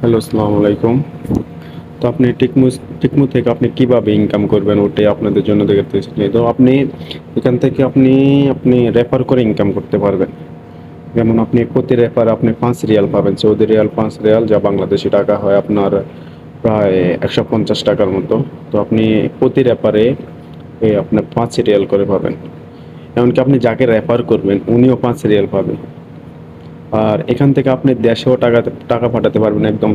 Hello, আসসালামু আলাইকুম। তো আপনি টিকমু টিকমু থেকে আপনি কীভাবে ইনকাম করবেন ওটাই আপনাদের জন্য দেখাতেছি তো আপনি এখান থেকে আপনি আপনি রেফার করে ইনকাম করতে পারবেন। যেমন আপনি প্রতি রেফার আপনি পাঁচ রিয়াল পাবেন। সৌদি রিয়াল পাঁচ রিয়াল, যা বাংলাদেশি টাকা হয় আপনার প্রায় একশো পঞ্চাশ টাকার মতো। তো আপনি প্রতি রেফারে আপনার পাঁচ রিয়াল করে পাবেন। এমনকি আপনি যাকে রেফার করবেন, উনিও পাঁচ রিয়াল পাবে। আর এখান থেকে আপনি দেশেও টাকা টাকা পাঠাতে পারবেন একদম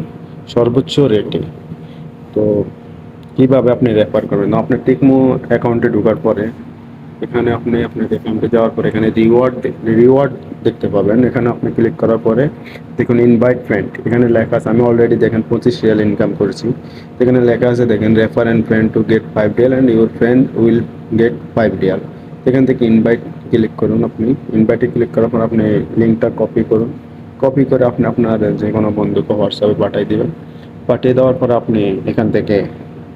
সর্বোচ্চ রেটে তো কীভাবে আপনি রেফার করবেন? আপনার টিকমো অ্যাকাউন্টে ঢোকার পরে এখানে আপনি আপনার অ্যাকাউন্টে যাওয়ার পরে এখানে রিওয়ার্ড রিওয়ার্ড দেখতে পাবেন। এখানে আপনি ক্লিক করার পরে দেখুন ইনভাইট ফ্রেন্ড এখানে লেখা আছে, আমি অলরেডি দেখেন পঁচিশ রিয়াল ইনকাম করেছি। এখানে লেখা আছে, দেখেন refer and friend to get five real and your friend will get five real এখান থেকে ইনভাইট ক্লিক করুন আপনি। ইনভাইটে ক্লিক করার পর আপনি লিঙ্কটা কপি করুন। কপি করে আপনি আপনার যে কোনো বন্ধুকে হোয়াটসঅ্যাপে পাঠিয়ে দেবেন। পাঠিয়ে দেওয়ার পর আপনি এখান থেকে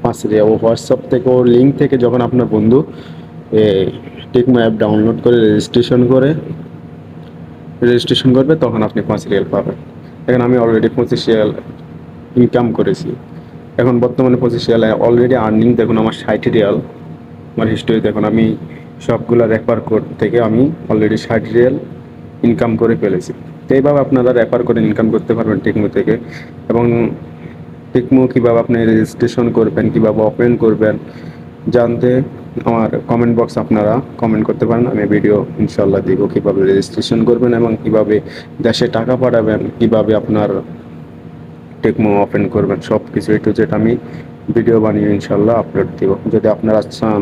পাঁচ ও হোয়াটসঅ্যাপ থেকে ও লিঙ্ক থেকে যখন আপনার বন্ধু টেকমো অ্যাপ ডাউনলোড করে রেজিস্ট্রেশন করে রেজিস্ট্রেশন করবে, তখন আপনি পাঁচ রিয়াল পাবেন। এখন আমি অলরেডি পঁচিশ রিয়াল ইনকাম করেছি। এখন বর্তমানে পঁচিশ রিয়াল অলরেডি আর্নিং দেখুন আমার ষাট রিয়াল আমার হিস্টোরি দেখুন আমি সবগুলো রেফার কোড থেকে আমি অলরেডি ষাট রিয়েল ইনকাম করে ফেলেছি। তো এইভাবে আপনারা রেফার করে ইনকাম করতে পারবেন টেকমো থেকে। এবং টেকমো কীভাবে আপনি রেজিস্ট্রেশন করবেন, কীভাবে ওপেন করবেন, জানতে আমার কমেন্ট বক্স আপনারা কমেন্ট করতে পারেন। আমি ভিডিও ইনশাল্লাহ দিব কীভাবে রেজিস্ট্রেশন করবেন এবং কীভাবে দেশে টাকা পাঠাবেন, কীভাবে আপনার টেকমো ওপেন করবেন সব কিছু এ টু জেড আমি ভিডিও বানিয়ে ইনশাল্লাহ আপলোড দিব। যদি আপনারা চান